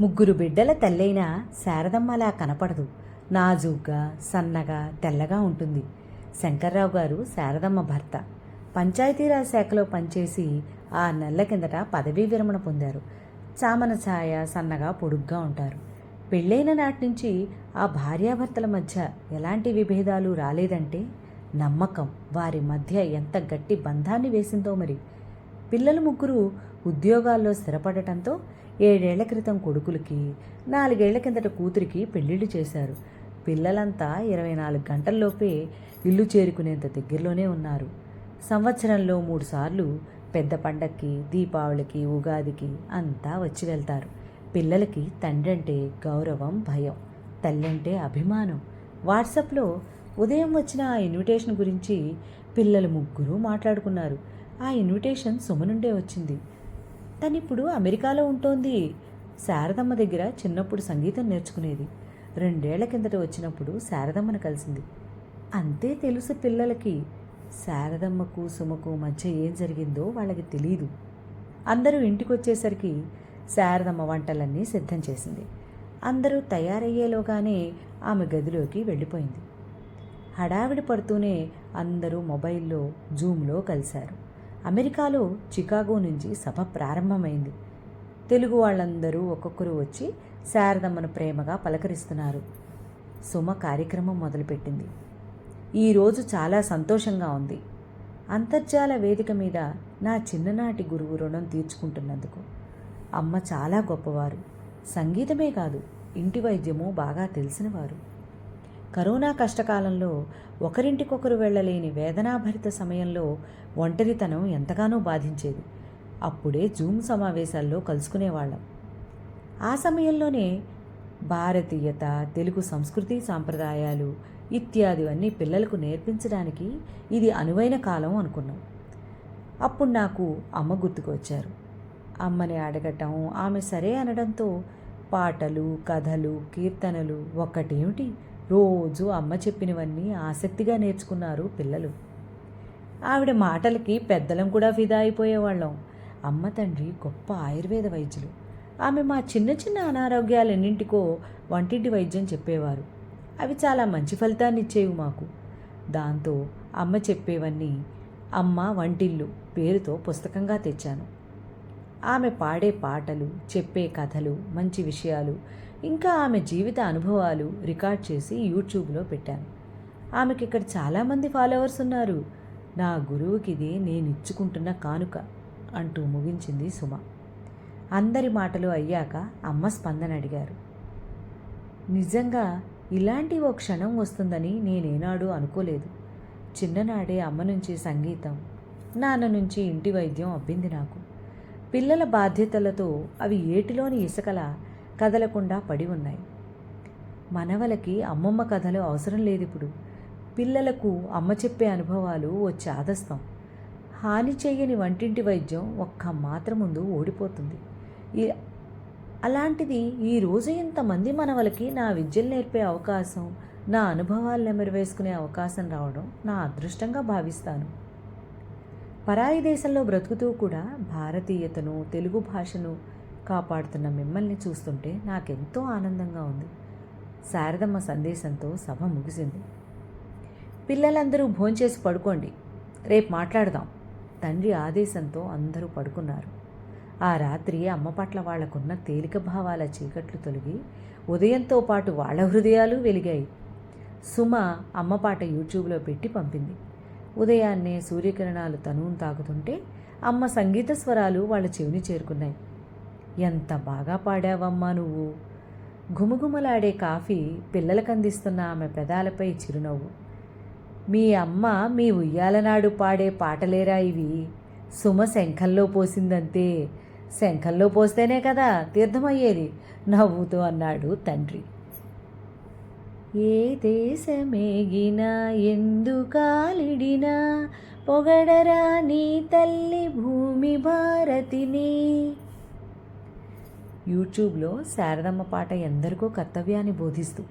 ముగ్గురు బిడ్డల తల్లైన శారదమ్మలా కనపడదు. నాజూగ్గా సన్నగా తెల్లగా ఉంటుంది. శంకర్రావు గారు శారదమ్మ భర్త. పంచాయతీరాజ్ శాఖలో పనిచేసి ఆ నెలల కిందట పదవీ విరమణ పొందారు. చామన ఛాయ సన్నగా పొడుగ్గా ఉంటారు. పెళ్ళైన నాటి నుంచి ఆ భార్యాభర్తల మధ్య ఎలాంటి విభేదాలు రాలేదంటే నమ్మకం వారి మధ్య ఎంత గట్టి బంధాన్ని వేసిందో మరి. పిల్లలు ముగ్గురు ఉద్యోగాల్లో స్థిరపడటంతో ఏడేళ్ళ క్రితం కొడుకులకి నాలుగేళ్ళ కిందట కూతురికి పెళ్ళిళ్ళు చేశారు. పిల్లలంతా ఇరవై నాలుగు గంటల్లోపే ఇల్లు చేరుకునేంత దగ్గరలోనే ఉన్నారు. సంవత్సరంలో మూడుసార్లు పెద్ద పండక్కి దీపావళికి ఉగాదికి అంతా వచ్చి వెళ్తారు. పిల్లలకి తండ్రి అంటే గౌరవం భయం తల్లంటే అభిమానం. వాట్సాప్లో ఉదయం వచ్చిన ఆ ఇన్విటేషన్ గురించి పిల్లలు ముగ్గురు మాట్లాడుకున్నారు. ఆ ఇన్విటేషన్ సుమ నుండే వచ్చింది. తనిప్పుడు అమెరికాలో ఉంటోంది. శారదమ్మ దగ్గర చిన్నప్పుడు సంగీతం నేర్చుకునేది. రెండేళ్ళ కిందట వచ్చినప్పుడు శారదమ్మను కలిసింది. అంతే తెలుసు పిల్లలకి. శారదమ్మకు సుమకు మధ్య ఏం జరిగిందో వాళ్ళకి తెలియదు అందరూ ఇంటికి వచ్చేసరికి శారదమ్మ వంటలన్నీ సిద్ధం చేసింది. అందరూ తయారయ్యేలోగానే ఆమె గదిలోకి వెళ్ళిపోయింది. హడావిడి పడుతూనే అందరూ మొబైల్లో జూమ్లో కలిశారు. అమెరికాలో చికాగో నుంచి సభ ప్రారంభమైంది. తెలుగు వాళ్ళందరూ ఒక్కొక్కరు వచ్చి శారదమ్మను ప్రేమగా పలకరిస్తున్నారు. సుమ కార్యక్రమం మొదలుపెట్టింది. ఈరోజు చాలా సంతోషంగా ఉంది. అంతర్జాల వేదిక మీద నా చిన్ననాటి గురువు రుణం తీర్చుకుంటున్నందుకు. అమ్మ చాలా గొప్పవారు. సంగీతమే కాదు ఇంటి వైద్యము బాగా తెలిసినవారు. కరోనా కష్టకాలంలో ఒకరింటికొకరు వెళ్ళలేని వేదనాభరిత సమయంలో ఒంటరితనం ఎంతగానో బాధించేది. అప్పుడే జూమ్ సమావేశాల్లో కలుసుకునేవాళ్ళం. ఆ సమయంలోనే భారతీయత తెలుగు సంస్కృతి సాంప్రదాయాలు ఇత్యాదివన్నీ పిల్లలకు నేర్పించడానికి ఇది అనువైన కాలం అనుకున్నాం. అప్పుడు నాకు అమ్మ గుర్తుకొచ్చారు. అమ్మని అడగటం ఆమె సరే అనడంతో పాటలు కథలు కీర్తనలు ఒక్కటేమిటి? రోజు అమ్మ చెప్పినవన్నీ ఆసక్తిగా నేర్చుకున్నారు పిల్లలు. ఆవిడ మాటలకి పెద్దలం కూడా ఫిదా అయిపోయేవాళ్ళం. అమ్మ తండ్రి గొప్ప ఆయుర్వేద వైద్యులు. ఆమె మా చిన్న చిన్న అనారోగ్యాలన్నింటికో వంటింటి వైద్యం చెప్పేవారు. అవి చాలా మంచి ఫలితాన్ని ఇచ్చేవి మాకు. దాంతో అమ్మ చెప్పేవన్నీ అమ్మ వంటిల్లు పేరుతో పుస్తకంగా తెచ్చాను. ఆమె పాడే పాటలు చెప్పే కథలు మంచి విషయాలు ఇంకా ఆమె జీవిత అనుభవాలు రికార్డ్ చేసి యూట్యూబ్లో పెట్టాను. ఆమెకి ఇక్కడ చాలామంది ఫాలోవర్స్ ఉన్నారు. నా గురువుకి ఇది నేను ఇచ్చుకుంటున్న కానుక అంటూ ముగించింది సుమ. అందరి మాటలు అయ్యాక అమ్మ స్పందన అడిగారు. నిజంగా ఇలాంటి ఓ క్షణం వస్తుందని నేనేనాడు అనుకోలేదు. చిన్ననాడే అమ్మ నుంచి సంగీతం నాన్న నుంచి ఇంటి వైద్యం అబ్బింది నాకు. పిల్లల బాధ్యతలతో అవి ఏటిలోని ఇసుకల కదలకుండా పడి ఉన్నాయి. మనవలకి అమ్మమ్మ కథలు అవసరం లేదు ఇప్పుడు పిల్లలకు అమ్మ చెప్పే అనుభవాలు ఓ చాదస్తం. హాని చేయని వంటింటి వైద్యం ఒక్క మాత్ర ముందు ఓడిపోతుంది. ఈ అలాంటిది ఈరోజు ఇంతమంది మనవలకి నా విద్యలు నేర్పే అవకాశం నా అనుభవాలు నెమరు వేసుకునే అవకాశం రావడం నా అదృష్టంగా భావిస్తాను. పరాయి దేశంలో బ్రతుకుతూ కూడా భారతీయతను తెలుగు భాషను కాపాడుతున్న మిమ్మల్ని చూస్తుంటే నాకెంతో ఆనందంగా ఉంది. శారదమ్మ సందేశంతో సభ ముగిసింది. పిల్లలందరూ భోంచేసి పడుకోండి. రేపు మాట్లాడదాం. తండ్రి ఆదేశంతో అందరూ పడుకున్నారు. ఆ రాత్రి అమ్మ పట్ల వాళ్ళకున్న తేలిక భావాల చీకట్లు తొలగి ఉదయంతో పాటు వాళ్ళ హృదయాలు వెలిగాయి. సుమ అమ్మ పాట యూట్యూబ్లో పెట్టి పంపింది. ఉదయాన్నే సూర్యకిరణాలు తనువును తాకుతుంటే అమ్మ సంగీత స్వరాలు వాళ్ళ చెవిని చేరుకున్నాయి. ఎంత బాగా పాడావమ్మా నువ్వు. ఘుమఘుమలాడే కాఫీ పిల్లలకు అందిస్తున్న ఆమె పెదాలపై చిరునవ్వు. మీ అమ్మ మీ ఉయ్యాలనాడు పాడే పాటలేరా ఇవి? సుమ శంఖంలో పోసిందంతే. శంఖంలో పోస్తేనే కదా తీర్థమయ్యేది నవ్వుతూ అన్నాడు తండ్రి. ఏ దేశమేగినా ఎందుకాలిడినా పొగడరా నీ తల్లి భూమి భారతిని. యూట్యూబ్లో శారదమ్మ పాట ఎందరికో కర్తవ్యాన్ని బోధిస్తూ